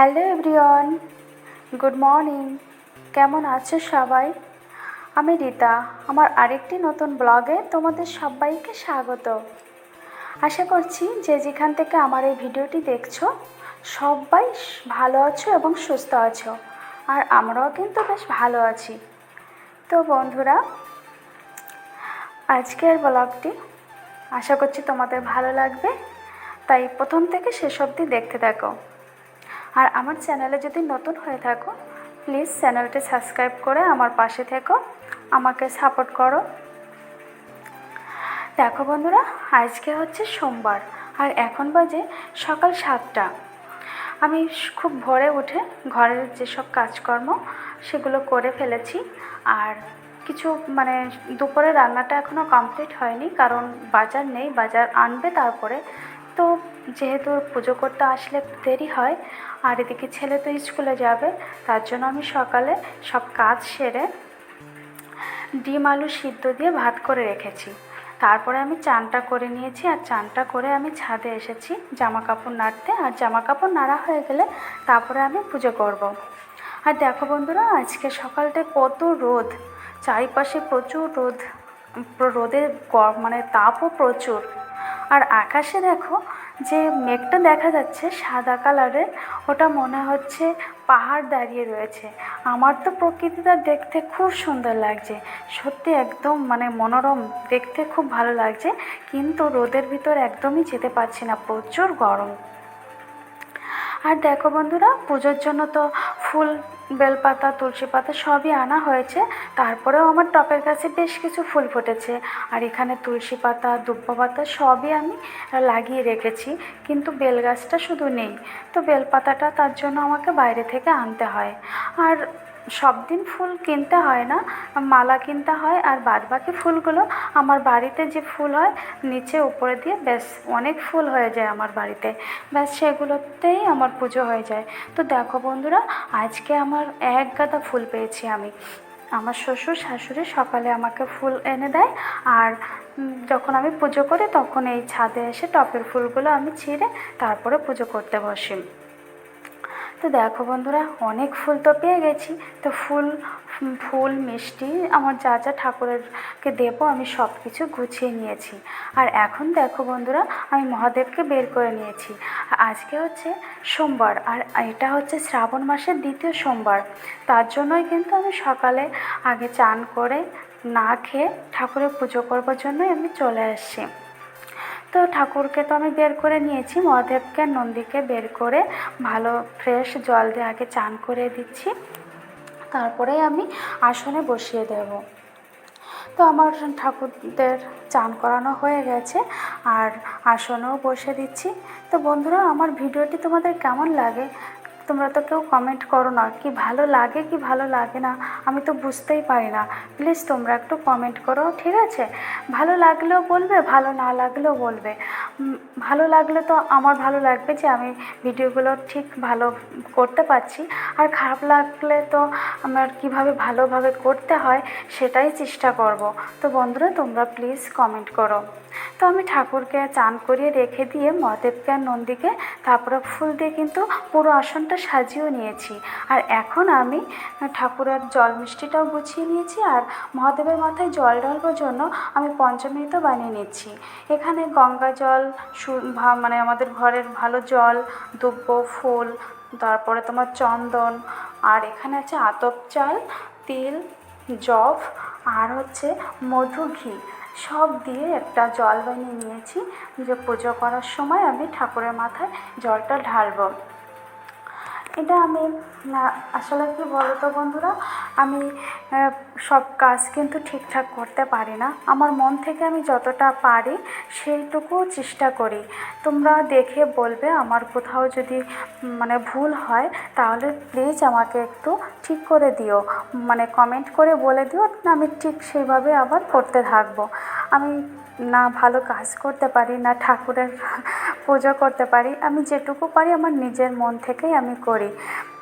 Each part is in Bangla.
Hello everyone, good morning. কেমন আছো সবাই? আমি রীতা, আমার আরেকটি নতুন ব্লগে তোমাদের সবাইকে স্বাগত। আশা করছি যে যেখান থেকে আমার এই ভিডিওটি দেখছ, সবাই ভালো আছো এবং সুস্থ আছো, আর আমরাও কিন্তু বেশ ভালো আছি। তো বন্ধুরা, আজকের ব্লগটি আশা করছি তোমাদের ভালো লাগবে। তাই প্রথম থেকে শেষ অবধি দেখতে থাকো। আর আমার চ্যানেলে যদি নতুন হয়ে থাকো প্লিজ চ্যানেলটি সাবস্ক্রাইব করে আমার পাশে থেকো, আমাকে সাপোর্ট করো। দেখো বন্ধুরা, আজকে হচ্ছে সোমবার, আর এখন বাজে সকাল সাতটা। আমি খুব ভোরে উঠে ঘরের যেসব কাজকর্ম, সেগুলো করে ফেলেছি। আর কিছু মানে দুপুরে রান্নাটা এখনও কমপ্লিট হয়নি, কারণ বাজার নেই, বাজার আনবে তারপরে। তো যেহেতু পুজো করতে আসলে একটু দেরি হয়, আর এদিকে ছেলে তো স্কুলে যাবে, তার জন্য আমি সকালে সব কাজ সেরে ডিম আলু সিদ্ধ দিয়ে ভাত করে রেখেছি তারপরে আমি চানটা করে নিয়েছি, আর চানটা করে আমি ছাদে এসেছি জামা কাপড় নাড়তে, আর জামা কাপড় নাড়া হয়ে গেলে তারপরে আমি পুজো করব। আর দেখো বন্ধুরা, আজকে সকালটা কত রোদ, চারিপাশে প্রচুর রোদ রোদের মানে তাপও প্রচুর আর আকাশে দেখো যে মেঘটা দেখা যাচ্ছে সাদা কালারের, ওটা মনে হচ্ছে পাহাড় দাঁড়িয়ে রয়েছে। আমার তো প্রকৃতিটা দেখতে খুব সুন্দর লাগছে। সত্যি একদম মানে মনোরম, দেখতে খুব ভালো লাগছে। কিন্তু রোদের ভিতর একদমই যেতে পারছি না, প্রচুর গরম। আর দেখো বন্ধুরা, পুজোর জন্য তো ফুল, বেলপাতা, তুলসী পাতা সবই আনা হয়েছে। তারপরেও আমার টপের কাছে বেশ কিছু ফুল ফুটেছে। আর এখানে তুলসী পাতা, দুব্বা পাতা সবই আমি লাগিয়ে রেখেছি। কিন্তু বেল গাছটা শুধু নেই। তো বেলপাতাটা তার জন্য আমাকে বাইরে থেকে আনতে হয়। আর সব দিন ফুল কিনতে হয় না, মালা কিনতে হয় আর বাদবাকি ফুলগুলো আমার বাড়িতে যে ফুল হয়, নিচে উপরে দিয়ে ব্যাস অনেক ফুল হয়ে যায় আমার বাড়িতে। ব্যাস সেগুলোতেই আমার পুজো হয়ে যায়। তো দেখো বন্ধুরা, আজকে আমার এক গাদা ফুল পেয়েছি আমি। আমার শ্বশুর শাশুড়ি সকালে আমাকে ফুল এনে দেয় আর যখন আমি পুজো করি তখন এই ছাদে এসে টপের ফুলগুলো আমি ছিঁড়ে তারপরে পুজো করতে বসি। তো দেখো বন্ধুরা, অনেক ফুল তো পেয়ে গেছি। তো ফুল ফুল, মিষ্টি আমার যা যা ঠাকুরেরকে দেবো আমি সব কিছু গুছিয়ে নিয়েছি। আর এখন দেখো বন্ধুরা, আমি মহাদেবকে বের করে নিয়েছি। আজকে হচ্ছে সোমবার, আর এটা হচ্ছে শ্রাবণ মাসের দ্বিতীয় সোমবার। তার জন্যই কিন্তু আমি সকালে আগে চান করে না খেয়ে ঠাকুরের পুজো করবার জন্যই আমি চলে আসছি। তো ঠাকুরকে তো আমি বের করে নিয়েছি, মহাদেবকে, নন্দীকে বের করে ভালো ফ্রেশ জল দিয়ে আগে চান করে দিচ্ছি। তারপরে আমি আসনে বসিয়ে দেব। তো আমার ঠাকুরদের চান করানো হয়ে গেছে আর আসনেও বসে দিচ্ছি। তো বন্ধুরা, আমার ভিডিওটি তোমাদের কেমন লাগে তোমরা তো কেউ কমেন্ট করো না। কি ভালো লাগে, কি ভালো লাগে না, আমি তো বুঝতেই পারি না। প্লিজ তোমরা একটু কমেন্ট করো, ঠিক আছে? ভালো লাগলেও বলবে, ভালো না লাগলেও বলবে। ভালো লাগলে তো আমার ভালো লাগবে যে আমি ভিডিওগুলো ঠিক ভালো করতে পারছি। আর খারাপ লাগলে তো আমার কীভাবে ভালোভাবে করতে হয়, সেটাই চেষ্টা করব। তো বন্ধুরা, তোমরা প্লিজ কমেন্ট করো। তো আমি ঠাকুরকে চান করিয়ে রেখে দিয়ে মহাদেবকে আর নন্দীকে তারপরে ফুল দিয়ে কিন্তু পুরো আসনটা সাজিয়েও নিয়েছি। আর এখন আমি ঠাকুরের জল মিষ্টিটাও গুছিয়ে নিয়েছি আর মহাদেবের মাথায় জল ঢালবার জন্য আমি পঞ্চমৃত বানিয়ে নিচ্ছি। এখানে গঙ্গা জল মানে আমাদের ঘরের ভালো জল, দুব্ব, ফুল, তারপরে তোমার চন্দন, আর এখানে আছে আতপ চাল, তিল, জব, আর হচ্ছে মধু ঘি। সব দিয়ে একটা জল বানিয়ে নিয়েছি। যে পুজো করার সময় আমি ঠাকুরের মাথায় জলটা ঢালবো। এটা আমি আসলে কি বলো তো বন্ধুরা? আমি সব কাজ কিন্তু ঠিকঠাক করতে পারি না। আমার মন থেকে আমি যতটা পারি সেইটুকু চেষ্টা করি। তোমরা দেখে বলবে আমার কোথাও যদি মানে ভুল হয় তাহলে প্লিজ আমাকে একটু ঠিক করে দিও। মানে কমেন্ট করে বলে দিও আমি ঠিক সেইভাবে আবার করতে থাকব। আমি না ভালো কাজ করতে পারি, না ঠাকুরের পুজো করতে পারি, আমি যেটুকু পারি আমার নিজের মন থেকেই আমি করি।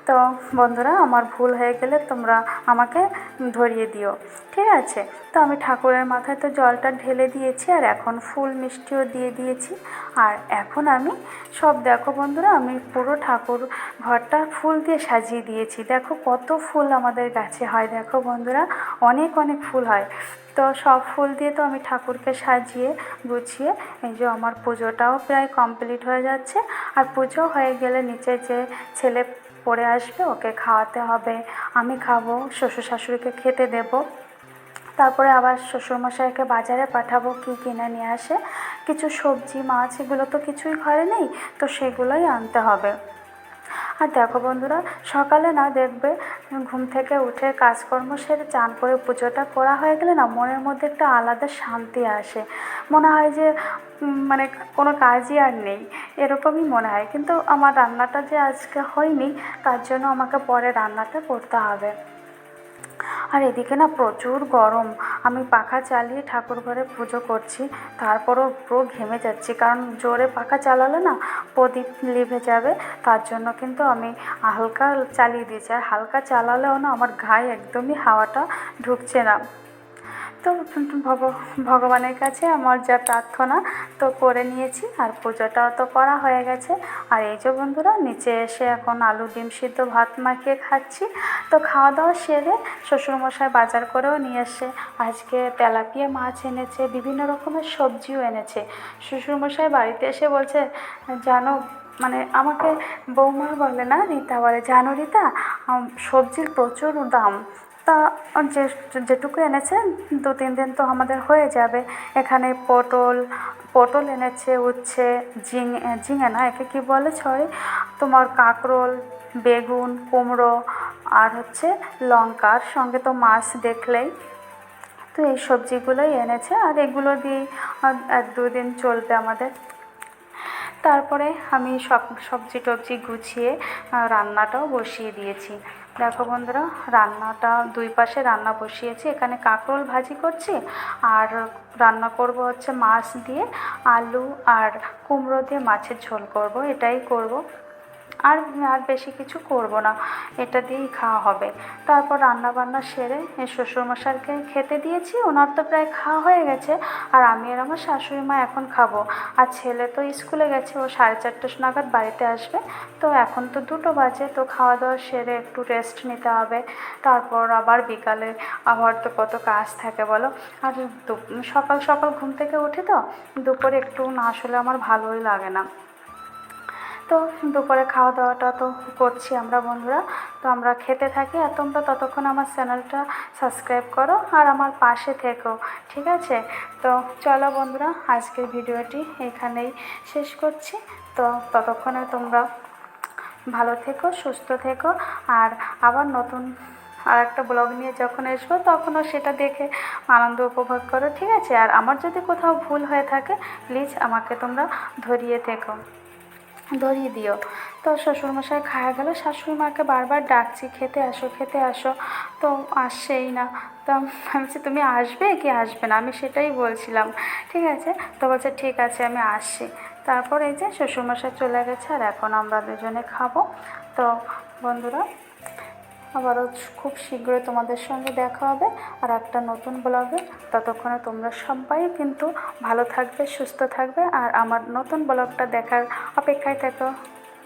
তো বন্ধুরা, আমার ভুল হয়ে গেলে তোমরা আমাকে ধরিয়ে দিও, ঠিক আছে? তো আমি ঠাকুরের মাথায় তো জলটা ঢেলে দিয়েছি আর এখন ফুল মিষ্টিও দিয়ে দিয়েছি। আর এখন আমি সব, দেখো বন্ধুরা, আমি পুরো ঠাকুর ঘরটা ফুল দিয়ে সাজিয়ে দিয়েছি। দেখো কত ফুল আমাদের গাছে হয়, দেখো বন্ধুরা, অনেক অনেক ফুল হয়। তো সব ফুল দিয়ে তো আমি ঠাকুরকে সাজিয়ে গুছিয়ে এই যে আমার পুজোটাও প্রায় কমপ্লিট হয়ে যাচ্ছে। আর পুজো হয়ে গেলে নিচে যে ছেলে পড়ে আসবে, ওকে খাওয়াতে হবে। আমি খাব, শ্বশুর শাশুড়িকে খেতে দেবো। তারপরে আবার শ্বশুরমশাইকে বাজারে পাঠাবো, কি কিনে নিয়ে আসে। কিছু সবজি, মাছ, এগুলো তো কিছুই ঘরে নেই, তো সেগুলোই আনতে হবে। আর দেখো বন্ধুরা, সকালে না দেখবে, ঘুম থেকে উঠে কাজকর্ম সেরে চান করে পুজোটা করা হয়ে গেলে না মনের মধ্যে একটা আলাদা শান্তি আসে। মনে হয় যে মানে কোনো কাজই আর নেই, এরকমই মনে হয়। কিন্তু আমার রান্নাটা যে আজকে হয়নি, তার জন্য আমাকে পরে রান্নাটা করতে হবে। আর এদিকে না প্রচুর গরম। আমি পাখা চালিয়ে ঠাকুর ঘরে পুজো করছি, তারপরও পুরো ঘেমে যাচ্ছি। কারণ জোরে পাখা চালালে না প্রদীপ লিভে যাবে, তার জন্য কিন্তু আমি হালকা চালিয়ে দিয়েছি। আর হালকা চালালেও না আমার গায়ে একদমই হাওয়াটা ঢুকছে না। তো ভগ- ভগবানের কাছে আমার যা প্রার্থনা তো করে নিয়েছি, আর পুজোটাও তো করা হয়ে গেছে। আর এই যে বন্ধুরা, নিচে এসে এখন আলু, ডিম সিদ্ধ, ভাত মাখিয়ে খাচ্ছি। তো খাওয়া দাওয়া সেরে শ্বশুরমশাই বাজার করেও নিয়ে এসে আজকে তেলাপিয়া মাছ এনেছে, বিভিন্ন রকমের সবজিও এনেছে। শ্বশুরমশাই বাড়িতে এসে বলছে, জানো মানে আমাকে বৌমা বলে না, রীতা বলে, জানো রীতা? সবজির প্রচুর দাম। তা, যে, যেটুকু এনেছে, দু, তিন দিন তো আমাদের হয়ে যাবে। এখানে পটল পটল এনেছে, উচ্ছে, ঝিঙে ঝিঙে না, একে কী বলে সরি তোমার কাঁকরোল, বেগুন, কুমড়ো, আর হচ্ছে লঙ্কার সঙ্গে তো মাছ দেখলেই। তো এই সবজিগুলোই এনেছে, আর এগুলো দিয়েই এক দুদিন চলবে আমাদের। তারপরে আমি সব সবজি টবজি গুছিয়ে রান্নাটাও বসিয়ে দিয়েছি। দেখো বন্ধুরা, রান্নাটা দুই পাশে রান্না বসিয়েছি। এখানে কাঁকরোল ভাজি করছি, আর রান্না করব হচ্ছে মাছ দিয়ে, আলু আর কুমড়ো দিয়ে মাছের ঝোল করব। এটাই করব। আর আর বেশি কিছু করব না। এটা দিয়েই খাওয়া হবে। তারপর রান্না বান্না সেরে শ্বশুরমশাইকে খেতে দিয়েছি। ওনার তো প্রায় খাওয়া হয়ে গেছে। আর আমি আর আমার শাশুড়ি মা এখন খাব। আর ছেলে তো স্কুলে গেছে, ও সাড়ে চারটে নাগাদ বাড়িতে আসবে। তো এখন তো দুটো বাজে, তো খাওয়া দাওয়া সেরে একটু রেস্ট নিতে হবে। তারপর আবার বিকালে আবার তো কত কাজ থাকে বলো। আর সকাল সকাল ঘুম থেকে উঠি তো, দুপুরে একটু না আসলে আমার ভালোই লাগে না। তো দুপুরে খাওয়া দাওয়াটা তো করছি আমরা বন্ধুরা। তো আমরা খেতে থাকি আর তোমরা ততক্ষণ আমার চ্যানেলটা সাবস্ক্রাইব করো আর আমার পাশে থেকো, ঠিক আছে? তো চলো বন্ধুরা, আজকের ভিডিওটি এখানেই শেষ করছি। তো ততক্ষণে তোমরা ভালো থেকো, সুস্থ থেকো আর আবার নতুন আর একটা ব্লগ নিয়ে যখন আসব তখনও সেটা দেখে আনন্দ উপভোগ করো, ঠিক আছে? আর আমার যদি কোথাও ভুল হয়ে থাকে প্লিজ আমাকে তোমরা ধরিয়ে থেকো। ধরিয়ে দিও। তো শ্বশুরমশাই খাওয়া গেল। শাশুড়ি মাকে বারবার ডাকছি, খেতে আসো খেতে আসো। তো আসছেই না। তো বলছি, তুমি আসবে কি আসবে না? আমি সেটাই বলছিলাম। ঠিক আছে? তো বলছে, ঠিক আছে, আমি আসছি। তারপর এই যে শ্বশুরমশাই চলে গেছে, আর এখন আমরা দুজনে খাব। তো বন্ধুরা আবারও খুব শীঘ্রই তোমাদের সঙ্গে দেখা হবে আর একটা নতুন ব্লগে। ততক্ষণে তোমরা সবাই কিন্তু ভালো থাকবে, সুস্থ থাকবে আর আমার নতুন ব্লগটা দেখার অপেক্ষায় থেকো।